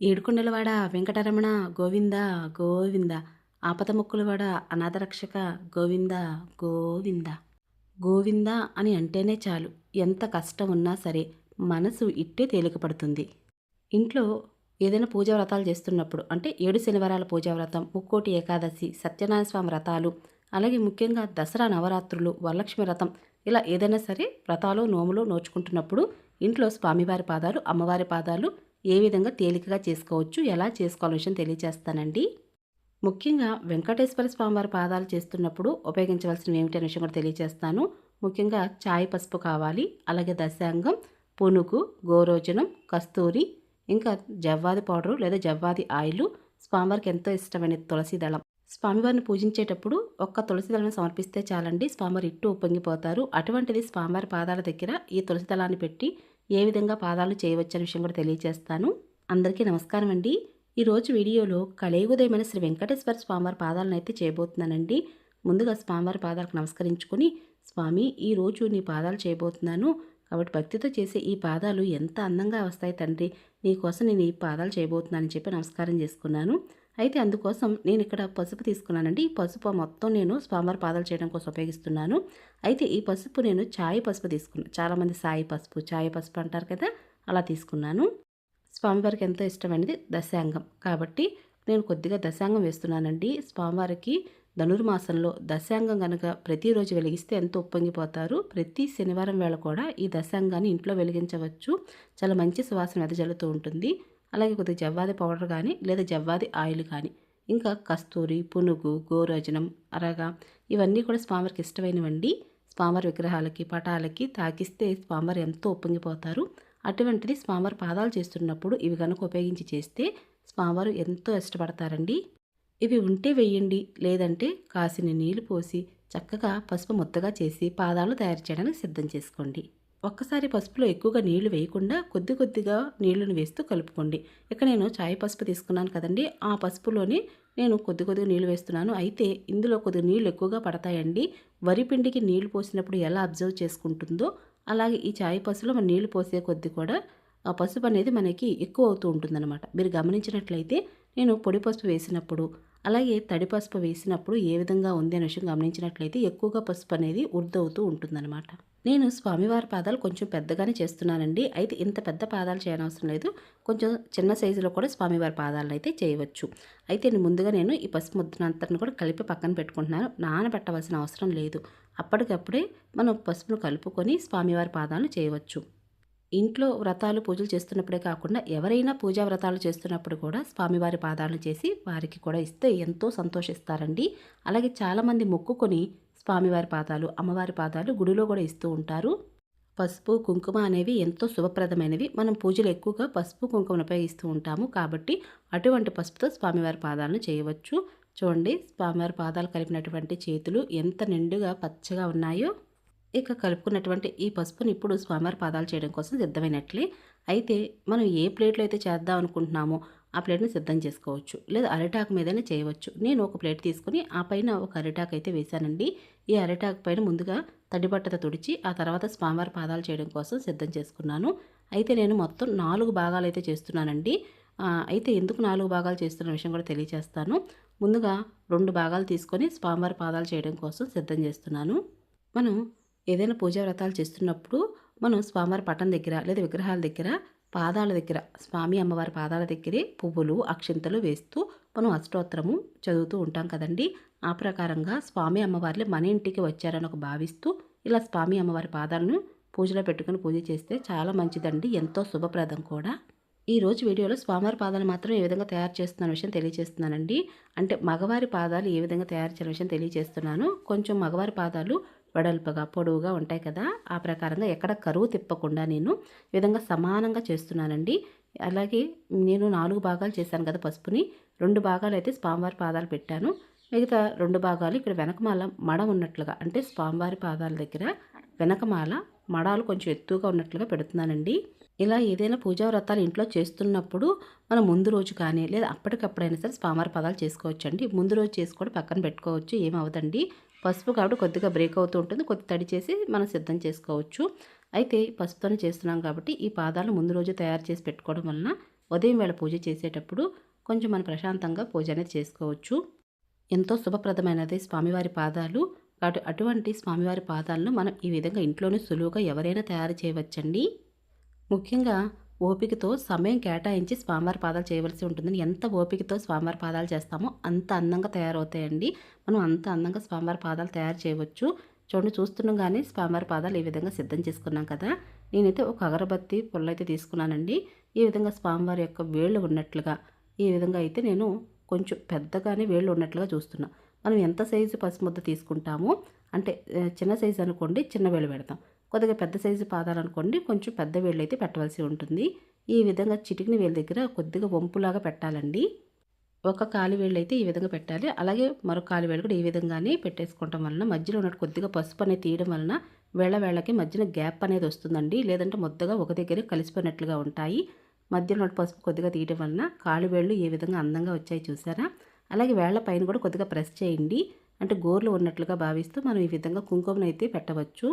ఏడుకొండలవాడ వెంకటరమణ గోవింద గోవింద. ఆపదముక్కులవాడ అనాథరక్షక గోవింద గోవింద. గోవింద అని అంటేనే చాలు. ఎంత కష్టం ఉన్నా సరే మనసు ఇట్టే తేలికపడుతుంది. ఇంట్లో ఏదైనా పూజా వ్రతాలు చేస్తున్నప్పుడు అంటే ఏడు శనివారాల పూజా వ్రతం ముక్కోటి ఏకాదశి సత్యనారాయణ స్వామి వ్రతాలు అలాగే ముఖ్యంగా దసరా నవరాత్రులు వరలక్ష్మి వ్రతం ఇలా ఏదైనా సరే వ్రతాలు నోములు నోచుకుంటున్నప్పుడు ఇంట్లో స్వామివారి పాదాలు అమ్మవారి పాదాలు ఏ విధంగా తేలికగా చేసుకోవచ్చు ఎలా చేసుకోవాలో విషయం తెలియజేస్తానండి ముఖ్యంగా వెంకటేశ్వర స్వామివారి పాదాలు చేస్తున్నప్పుడు ఉపయోగించవలసినవి ఏమిటి అనే విషయం కూడా తెలియజేస్తాను ముఖ్యంగా చాయ్ పసుపు కావాలి అలాగే దశాంగం పునుగు గోరోజనం కస్తూరి ఇంకా జవ్వాది పౌడరు లేదా జవ్వాది ఆయిల్ స్వామివారికి ఎంతో ఇష్టమైన తులసి దళం. స్వామివారిని పూజించేటప్పుడు ఒక్క తులసి దళాన్ని సమర్పిస్తే చాలండి. స్వామివారి ఇట్టు ఉప్పొంగిపోతారు. అటువంటిది స్వామివారి పాదాల దగ్గర ఈ తులసి దళాన్ని పెట్టి ఏ విధంగా పాదాలు చేయవచ్చనే విషయం కూడా తెలియజేస్తాను. అందరికీ నమస్కారం అండి. ఈరోజు వీడియోలో కలియుగదయమైన శ్రీ వెంకటేశ్వర స్వామివారి పాదాలను అయితే చేయబోతున్నానండి. ముందుగా స్వామివారి పాదాలకు నమస్కరించుకొని స్వామి ఈరోజు నీ పాదాలు చేయబోతున్నాను. కాబట్టి భక్తితో చేసే ఈ పాదాలు ఎంత అందంగా వస్తాయి తండ్రి. నీకోసం నేను ఈ పాదాలు చేయబోతున్నానని చెప్పి నమస్కారం చేసుకున్నాను. అయితే అందుకోసం నేను ఇక్కడ పసుపు తీసుకున్నానండి. ఈ పసుపు మొత్తం నేను స్వామివారి పాదాలు చేయడం కోసం ఉపయోగిస్తున్నాను. అయితే ఈ పసుపు నేను చాయ్ పసుపు తీసుకున్నాను చాలామంది సాయి పసుపు ఛాయ్ పసుపు అంటారు కదా అలా తీసుకున్నాను. స్వామివారికి ఎంతో ఇష్టమైనది దశాంగం. కాబట్టి నేను కొద్దిగా దశాంగం వేస్తున్నానండి. స్వామివారికి ధనుర్మాసంలో దశాంగం కనుక ప్రతిరోజు వెలిగిస్తే ఎంతో ఉప్పొంగిపోతారు. ప్రతి శనివారం వేళ కూడా ఈ దశాంగాన్ని ఇంట్లో వెలిగించవచ్చు. చాలా మంచి సువాసన వెదజల్లుతూ ఉంటుంది. అలాగే కొద్దిగా జవ్వాది పౌడర్ కానీ లేదా జవ్వాది ఆయిల్ కానీ ఇంకా కస్తూరి పునుగు గోరోజనం అరగా ఇవన్నీ కూడా స్వామివారికి ఇష్టమైనవండి. స్వామివారి విగ్రహాలకి పటాలకి తాకిస్తే స్వామివారు ఎంతో ఉప్పొంగిపోతారు. అటువంటిది స్వామివారి పాదాలు చేస్తున్నప్పుడు ఇవి కనుక ఉపయోగించి చేస్తే స్వామివారు ఎంతో ఇష్టపడతారండి. ఇవి ఉంటే వేయండి లేదంటే కాసిన నీళ్ళు పోసి చక్కగా పసుపు ముద్దగా చేసి పాదాలు తయారు చేయడానికి సిద్ధం చేసుకోండి. ఒక్కసారి పసుపులో ఎక్కువగా నీళ్ళు వేయకుండా కొద్ది కొద్దిగా నీళ్ళను వేస్తూ కలుపుకోండి. ఇక్కడ నేను చాయ్ పసుపు తీసుకున్నాను కదండి. ఆ పసుపులోనే నేను కొద్ది కొద్దిగా నీళ్ళు వేస్తున్నాను. అయితే ఇందులో కొద్దిగా నీళ్ళు ఎక్కువగా పడతాయండి. వరి పిండికి నీళ్ళు పోసినప్పుడు ఎలా అబ్జర్వ్ చేసుకుంటుందో అలాగే ఈ చాయ్ పసుపులో మన నీళ్ళు పోసే కొద్ది కూడా ఆ పసుపు అనేది మనకి ఎక్కువ అవుతూ ఉంటుందన్నమాట. మీరు గమనించినట్లయితే నేను పొడి పసుపు వేసినప్పుడు అలాగే తడి పసుపు వేసినప్పుడు ఏ విధంగా ఉంది అనే విషయం గమనించినట్లయితే ఎక్కువగా పసుపు అనేది ఉర్దవుతూ ఉంటుందన్నమాట. నేను స్వామివారి పాదాలు కొంచెం పెద్దగానే చేస్తున్నానండి. అయితే ఇంత పెద్ద పాదాలు చేయనవసరం లేదు. కొంచెం చిన్న సైజులో కూడా స్వామివారి పాదాలను అయితే చేయవచ్చు. అయితే నేను ముందుగా నేను ఈ పసుపు ముద్దనంతటిని కూడా కలిపి పక్కన పెట్టుకుంటున్నాను. నానబెట్టవలసిన అవసరం లేదు. అప్పటికప్పుడే మనం పసుపును కలుపుకొని స్వామివారి పాదాలను చేయవచ్చు. ఇంట్లో వ్రతాలు పూజలు చేస్తున్నప్పుడే కాకుండా ఎవరైనా పూజా వ్రతాలు చేస్తున్నప్పుడు కూడా స్వామివారి పాదాలను చేసి వారికి కూడా ఇస్తే ఎంతో సంతోషిస్తారండి. అలాగే చాలామంది మొక్కుకొని స్వామివారి పాదాలు అమ్మవారి పాదాలు గుడిలో కూడా ఇస్తూ ఉంటారు. పసుపు కుంకుమ అనేవి ఎంతో శుభప్రదమైనవి. మనం పూజలు ఎక్కువగా పసుపు కుంకుమను ఉపయోగిస్తూ ఉంటాము. కాబట్టి అటువంటి పసుపుతో స్వామివారి పాదాలను చేయవచ్చు. చూడండి స్వామివారి పాదాలు కలిపినటువంటి చేతులు ఎంత నిండుగా పచ్చగా ఉన్నాయో. ఇక కలుపుకున్నటువంటి ఈ పసుపుని ఇప్పుడు స్వామివారి పాదాలు చేయడం కోసం సిద్ధమైనట్లే. అయితే మనం ఏ ప్లేట్లో అయితే చేద్దాం అనుకుంటున్నామో ఆ ప్లేట్ని సిద్ధం చేసుకోవచ్చు. లేదా అరిటాకు మీదనే చేయవచ్చు. నేను ఒక ప్లేట్ తీసుకుని ఆ పైన ఒక అరిటాకు అయితే వేశానండి. ఈ అరిటాకు పైన ముందుగా తడిబట్టతో తుడిచి ఆ తర్వాత స్వామివారి పాదాలు చేయడం కోసం సిద్ధం చేసుకున్నాను. అయితే నేను మొత్తం నాలుగు భాగాలు అయితే చేస్తున్నానండి. అయితే ఎందుకు నాలుగు భాగాలు చేస్తున్న విషయం కూడా తెలియజేస్తాను ముందుగా రెండు భాగాలు తీసుకొని స్వామివారి పాదాలు చేయడం కోసం సిద్ధం చేస్తున్నాను. మనం ఏదైనా పూజా వ్రతాలు చేస్తున్నప్పుడు మనం స్వామివారి పటం దగ్గర లేదా విగ్రహాల దగ్గర పాదాల దగ్గర స్వామి అమ్మవారి పాదాల దగ్గరే పువ్వులు అక్షింతలు వేస్తూ మనం అష్టోత్తరము చదువుతూ ఉంటాం కదండి. ఆ ప్రకారంగా స్వామి అమ్మవారిని మన ఇంటికి వచ్చారని ఒక భావిస్తూ ఇలా స్వామి అమ్మవారి పాదాలను పూజలో పెట్టుకుని పూజ చేస్తే చాలా మంచిదండి ఎంతో శుభప్రదం కూడా. ఈరోజు వీడియోలో స్వామివారి పాదాలు మాత్రం ఏ విధంగా తయారు చేస్తున్న విషయం తెలియజేస్తున్నానండి. అంటే మగవారి పాదాలు ఏ విధంగా తయారు చేయాల విషయం తెలియజేస్తున్నాను. కొంచెం మగవారి పాదాలు వెడల్పుగా పొడవుగా ఉంటాయి కదా. ఆ ప్రకారంగా ఎక్కడ కరువు తిప్పకుండా నేను ఈ విధంగా సమానంగా చేస్తున్నానండి. అలాగే నేను నాలుగు భాగాలు చేశాను కదా పసుపుని. రెండు భాగాలు అయితే స్వామివారి పాదాలు పెట్టాను. మిగతా రెండు భాగాలు ఇక్కడ వెనకమాల మడ ఉన్నట్లుగా అంటే స్వామివారి పాదాల దగ్గర వెనకమాల మడాలు కొంచెం ఎత్తుగా ఉన్నట్లుగా పెడుతున్నానండి. ఇలా ఏదైనా పూజా వ్రతాలు ఇంట్లో చేస్తున్నప్పుడు మనం ముందు రోజు కానీ లేదా అప్పటికప్పుడైనా సరే స్వామివారి పదాలు చేసుకోవచ్చండి. ముందు రోజు చేసి కూడా పక్కన పెట్టుకోవచ్చు ఏమవుదండి పసుపు కాబట్టి కొద్దిగా బ్రేక్ అవుతూ ఉంటుంది. కొద్ది తడి చేసి మనం సిద్ధం చేసుకోవచ్చు. అయితే పసుపుతోనే చేస్తున్నాం కాబట్టి ఈ పాదాలు ముందు రోజు తయారు చేసి పెట్టుకోవడం వలన ఉదయం వేళ పూజ చేసేటప్పుడు కొంచెం మనం ప్రశాంతంగా పూజ అనేది చేసుకోవచ్చు. ఎంతో శుభప్రదమైనది స్వామివారి పాదాలు. కాబట్టి అటువంటి స్వామివారి పాదాలను మనం ఈ విధంగా ఇంట్లోనే సులువుగా ఎవరైనా తయారు చేయవచ్చండి. ముఖ్యంగా ఓపికతో సమయం కేటాయించి స్వామివారి పాదాలు చేయవలసి ఉంటుందని ఎంత ఓపికతో స్వామివారి పాదాలు చేస్తామో అంత అందంగా తయారవుతాయండి. మనం అంత అందంగా స్వామివారి పాదాలు తయారు చేయవచ్చు. చూడండి చూస్తున్నాం కానీ స్వామివారి పాదాలు ఈ విధంగా సిద్ధం చేసుకున్నాం కదా. నేనైతే ఒక అగరబత్తి పుల్లైతే తీసుకున్నానండి. ఈ విధంగా స్వామివారి యొక్క వేళ్ళు ఉన్నట్లుగా ఈ విధంగా అయితే నేను కొంచెం పెద్దగానే వేళ్ళు ఉన్నట్లుగా చూస్తున్నా. మనం ఎంత సైజు పసుముద్ద తీసుకుంటామో అంటే చిన్న సైజు అనుకోండి చిన్న వేలు పెడతాం. కొద్దిగా పెద్ద సైజు పాదాలు అనుకోండి కొంచెం పెద్ద వేళ్ళు అయితే పెట్టవలసి ఉంటుంది. ఈ విధంగా చిటికిన వేలు దగ్గర కొద్దిగా వంపులాగా పెట్టాలండి. ఒక కాలి వేళ్ళు అయితే ఈ విధంగా పెట్టాలి. అలాగే మరో కాలి వేళ్ళు కూడా ఈ విధంగానే పెట్టేసుకోవటం వలన మధ్యలో ఉన్నట్టు కొద్దిగా పసుపు అనేది తీయడం వలన వేళ వేళ్ళకి మధ్యన గ్యాప్ అనేది వస్తుందండి. లేదంటే మొత్తగా ఒక దగ్గరే కలిసిపోయినట్లుగా ఉంటాయి. మధ్యలో ఉన్న పసుపు కొద్దిగా తీయడం వలన కాలు వేళ్ళు ఏ విధంగా అందంగా వచ్చాయి చూసారా? అలాగే వేళ్ళ పైన కూడా కొద్దిగా ప్రెస్ చేయండి. అంటే గోర్లు ఉన్నట్లుగా భావిస్తూ మనం ఈ విధంగా కుంకుమను అయితే పెట్టవచ్చు.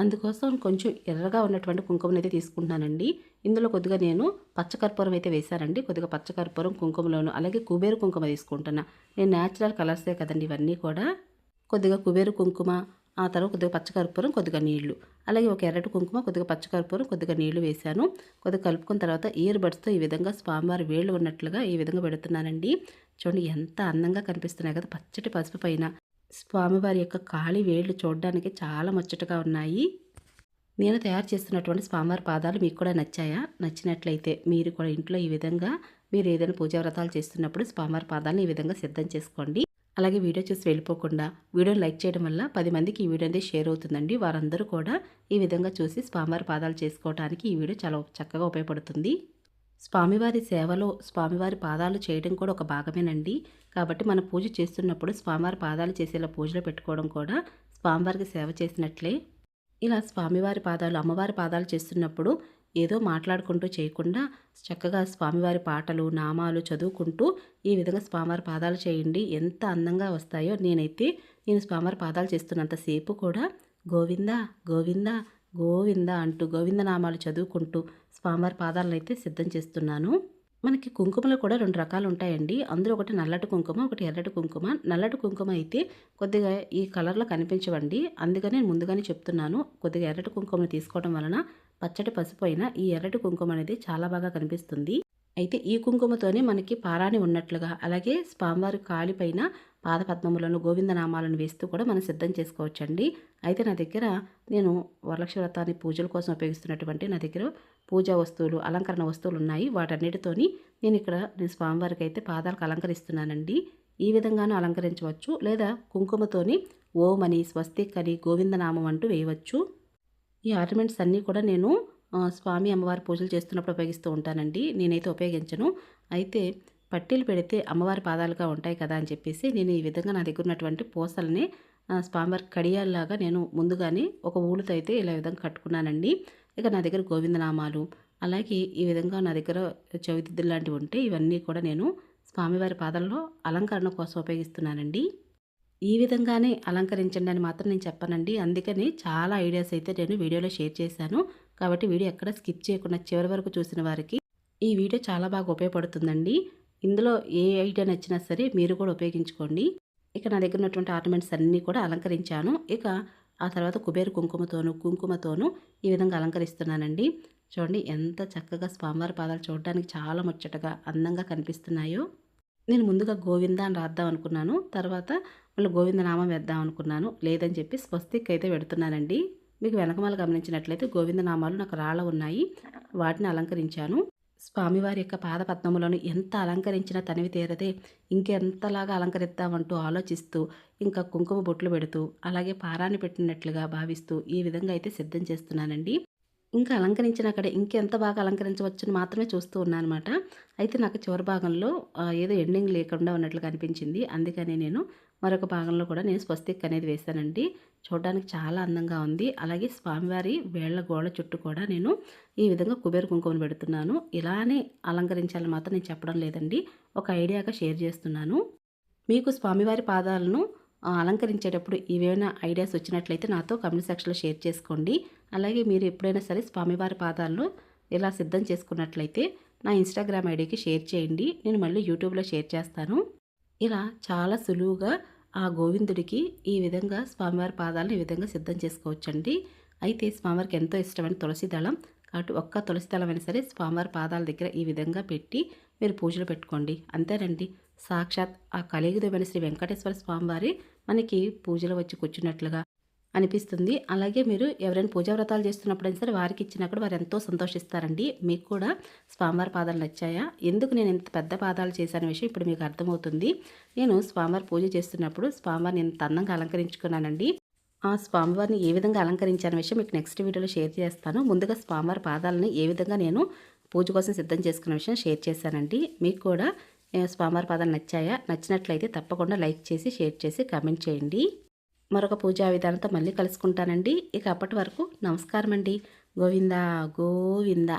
అందుకోసం కొంచెం ఎర్రగా ఉన్నటువంటి కుంకుమను అయితే తీసుకుంటున్నానండి. ఇందులో కొద్దిగా నేను పచ్చకర్పూరం అయితే వేశానండి. కొద్దిగా పచ్చకర్పూరం కుంకుమలోను అలాగే కుబేరు కుంకుమ తీసుకుంటున్నా. నేను న్యాచురల్ కలర్సే కదండి ఇవన్నీ కూడా. కొద్దిగా కుబేరు కుంకుమ ఆ తర్వాత కొద్దిగా పచ్చకర్పూరం కొద్దిగా నీళ్ళు. అలాగే ఒక ఎర్రటి కుంకుమ కొద్దిగా పచ్చకర్పూరం కొద్దిగా నీళ్ళు వేశాను. కొద్దిగా కలుపుకున్న తర్వాత ఇయర్ బడ్స్తో ఈ విధంగా స్వామివారి వేళ్ళు ఉన్నట్లుగా ఈ విధంగా పెడుతున్నానండి. చూడండి ఎంత అందంగా కనిపిస్తున్నాయి కదా పచ్చటి పసుపు పైన. స్వామివారి యొక్క కాళీ వేళ్ళు చూడడానికి చాలా ముచ్చటగా ఉన్నాయి. నేను తయారు చేస్తున్నటువంటి స్వామివారి పాదాలు మీకు కూడా నచ్చాయా? నచ్చినట్లయితే మీరు కూడా ఇంట్లో ఈ విధంగా మీరు ఏదైనా పూజా వ్రతాలు చేస్తున్నప్పుడు స్వామివారి పాదాలను ఈ విధంగా సిద్ధం చేసుకోండి. అలాగే వీడియో చూసి వెళ్ళిపోకుండా వీడియోని లైక్ చేయడం వల్ల పది మందికి ఈ వీడియో అనేది షేర్ అవుతుందండి. వారందరూ కూడా ఈ విధంగా చూసి స్వామివారి పాదాలు చేసుకోవడానికి ఈ వీడియో చాలా చక్కగా ఉపయోగపడుతుంది. స్వామివారి సేవలో స్వామివారి పాదాలు చేయడం కూడా ఒక భాగమేనండి. కాబట్టి మనం పూజ చేస్తున్నప్పుడు స్వామివారి పాదాలు చేసేలా పూజలు పెట్టుకోవడం కూడా స్వామివారికి సేవ చేసినట్లే. ఇలా స్వామివారి పాదాలు అమ్మవారి పాదాలు చేస్తున్నప్పుడు ఏదో మాట్లాడుకుంటూ చేయకుండా చక్కగా స్వామివారి పాటలు నామాలు చదువుకుంటూ ఈ విధంగా స్వామివారి పాదాలు చేయండి. ఎంత అందంగా వస్తాయో నేనైతే నేను స్వామివారి పాదాలు చేస్తున్నంతసేపు కూడా గోవిందా గోవింద గోవింద అంటూ గోవింద నామాలు చదువుకుంటూ స్వామివారి పాదాలను అయితే సిద్ధం చేస్తున్నాను. మనకి కుంకుమలో కూడా రెండు రకాలు ఉంటాయండి. అందులో ఒకటి నల్లటి కుంకుమ ఒకటి ఎర్రటి కుంకుమ. నల్లటి కుంకుమ అయితే కొద్దిగా ఈ కలర్లో కనిపించవండి. అందుకని నేను ముందుగానే చెప్తున్నాను. కొద్దిగా ఎర్రటి కుంకుమను తీసుకోవడం వలన పచ్చటి పసుపు అయిన ఈ ఎర్రటి కుంకుమ అనేది చాలా బాగా కనిపిస్తుంది. అయితే ఈ కుంకుమతోనే మనకి పారాణి ఉన్నట్లుగా అలాగే స్వామివారి కాలిపైన పాదపద్మములను గోవిందనామాలను వేస్తూ కూడా మనం సిద్ధం చేసుకోవచ్చండి. అయితే నా దగ్గర నేను వరలక్ష్మి వ్రతాన్ని పూజల కోసం ఉపయోగిస్తున్నటువంటి నా దగ్గర పూజా వస్తువులు అలంకరణ వస్తువులు ఉన్నాయి. వాటన్నిటితోని నేను ఇక్కడ నేను స్వామివారికి అయితే పాదాలకు అలంకరిస్తున్నానండి. ఈ విధంగానూ అలంకరించవచ్చు లేదా కుంకుమతోని ఓం అని స్వస్తిక్ అని గోవిందనామం అంటూ వేయవచ్చు. ఈ ఆర్నమెంట్స్ అన్నీ కూడా నేను స్వామి అమ్మవారి పూజలు చేస్తున్నప్పుడు ఉపయోగిస్తూ ఉంటానండి. నేనైతే ఉపయోగించను. అయితే పట్టీలు పెడితే అమ్మవారి పాదాలుగా ఉంటాయి కదా అని చెప్పేసి నేను ఈ విధంగా నా దగ్గర ఉన్నటువంటి పూసల్ని స్వామివారి కడియాల్లాగా నేను ముందుగానే ఒక ఊళ్ళతో అయితే ఇలా విధంగా కట్టుకున్నానండి. ఇక నా దగ్గర గోవిందనామాలు అలాగే ఈ విధంగా నా దగ్గర చవితిద్దులు లాంటివి ఉంటే ఇవన్నీ కూడా నేను స్వామివారి పాదాల్లో అలంకరణ కోసం ఉపయోగిస్తున్నానండి. ఈ విధంగానే అలంకరించండి అని మాత్రం నేను చెప్పానండి. అందుకని చాలా ఐడియాస్ అయితే నేను వీడియోలో షేర్ చేశాను. కాబట్టి వీడియో ఎక్కడ స్కిప్ చేయకుండా చివరి వరకు చూసిన వారికి ఈ వీడియో చాలా బాగా ఉపయోగపడుతుందండి. ఇందులో ఏ ఐడియా నచ్చినా సరే మీరు కూడా ఉపయోగించుకోండి. ఇక నా దగ్గర ఉన్నటువంటి ఆర్నమెంట్స్ అన్నీ కూడా అలంకరించాను. ఇక ఆ తర్వాత కుబేరు కుంకుమతోను కుంకుమతోనూ ఈ విధంగా అలంకరిస్తున్నానండి. చూడండి ఎంత చక్కగా స్వామివారి పాదాలు చూడడానికి చాలా ముచ్చటగా అందంగా కనిపిస్తున్నాయో. నేను ముందుగా గోవింద అని రాద్దాం అనుకున్నాను. తర్వాత మళ్ళీ గోవింద నామం వేద్దాం అనుకున్నాను. లేదని చెప్పి స్వస్తిక్ అయితే పెడుతున్నానండి. మీకు వెనకమాల గమనించినట్లయితే గోవింద నామాలు నాకు రాళ్ళ ఉన్నాయి. వాటిని అలంకరించాను. స్వామివారి యొక్క పాదపద్మములను ఎంత అలంకరించినా తనివి తీరదే. ఇంకెంతలాగా అలంకరిద్దామంటూ ఆలోచిస్తూ ఇంకా కుంకుమ బొట్లు పెడుతూ అలాగే పారాన్ని పెట్టినట్లుగా భావిస్తూ ఈ విధంగా అయితే సిద్ధం చేస్తున్నానండి. ఇంకా అలంకరించిన అక్కడ ఇంకెంత బాగా అలంకరించవచ్చని మాత్రమే చూస్తూ ఉన్నాను అనమాట అయితే నాకు చివరి భాగంలో ఏదో ఎండింగ్ లేకుండా ఉన్నట్లుగా అనిపించింది. అందుకని నేను మరొక భాగంలో కూడా నేను స్వస్తిక్ అనేది వేశానండి. చూడడానికి చాలా అందంగా ఉంది. అలాగే స్వామివారి వేళ్ళ గోడ చుట్టూ కూడా నేను ఈ విధంగా కుబేర కుంకుమను పెడుతున్నాను. ఇలానే అలంకరించాలని మాత్రం నేను చెప్పడం లేదండి. ఒక ఐడియాగా షేర్ చేస్తున్నాను. మీకు స్వామివారి పాదాలను అలంకరించేటప్పుడు ఏవైనా ఐడియాస్ వచ్చినట్లయితే నాతో కమెంట్ సెక్షన్లో షేర్ చేసుకోండి. అలాగే మీరు ఎప్పుడైనా సరే స్వామివారి పాదాలను ఇలా సిద్ధం చేసుకున్నట్లయితే నా ఇన్స్టాగ్రామ్ ఐడికి షేర్ చేయండి. నేను మళ్ళీ యూట్యూబ్లో షేర్ చేస్తాను. ఇలా చాలా సులువుగా ఆ గోవిందుడికి ఈ విధంగా స్వామివారి పాదాలను ఈ విధంగా సిద్ధం చేసుకోవచ్చండి. అయితే స్వామివారికి ఎంతో ఇష్టమైన తులసి దళం. కాబట్టి ఒక్క తులసి దళం అయినా సరే స్వామివారి పాదాల దగ్గర ఈ విధంగా పెట్టి మీరు పూజలు పెట్టుకోండి. అంతేనండి. సాక్షాత్ ఆ కలియుగమైన శ్రీ వెంకటేశ్వర స్వామివారి మనకి పూజలు వచ్చి కూర్చున్నట్లుగా అనిపిస్తుంది. అలాగే మీరు ఎవరైనా పూజా వ్రతాలు చేస్తున్నప్పుడైనా సరే వారికి ఇచ్చినప్పుడు వారు ఎంతో సంతోషిస్తారండి. మీకు కూడా స్వామివారి పాదాలు నచ్చాయా? ఎందుకు నేను ఇంత పెద్ద పాదాలు చేశాన విషయం ఇప్పుడు మీకు అర్థమవుతుంది. నేను స్వామివారి పూజ చేస్తున్నప్పుడు స్వామివారిని ఎంత అందంగా అలంకరించుకున్నానండి. ఆ స్వామివారిని ఏ విధంగా అలంకరించాన విషయం మీకు నెక్స్ట్ వీడియోలో షేర్ చేస్తాను. ముందుగా స్వామివారి పాదాలని ఏ విధంగా నేను పూజ కోసం సిద్ధం చేసుకున్న విషయం షేర్ చేశానండి. మీకు కూడా స్వామివారి పాదాలు నచ్చాయా? నచ్చినట్లయితే తప్పకుండా లైక్ చేసి షేర్ చేసి కామెంట్ చేయండి. మరొక పూజా విధానంతో మళ్ళీ కలుసుకుంటానండి. ఇక అప్పటి వరకు నమస్కారం అండి గోవిందా గోవిందా.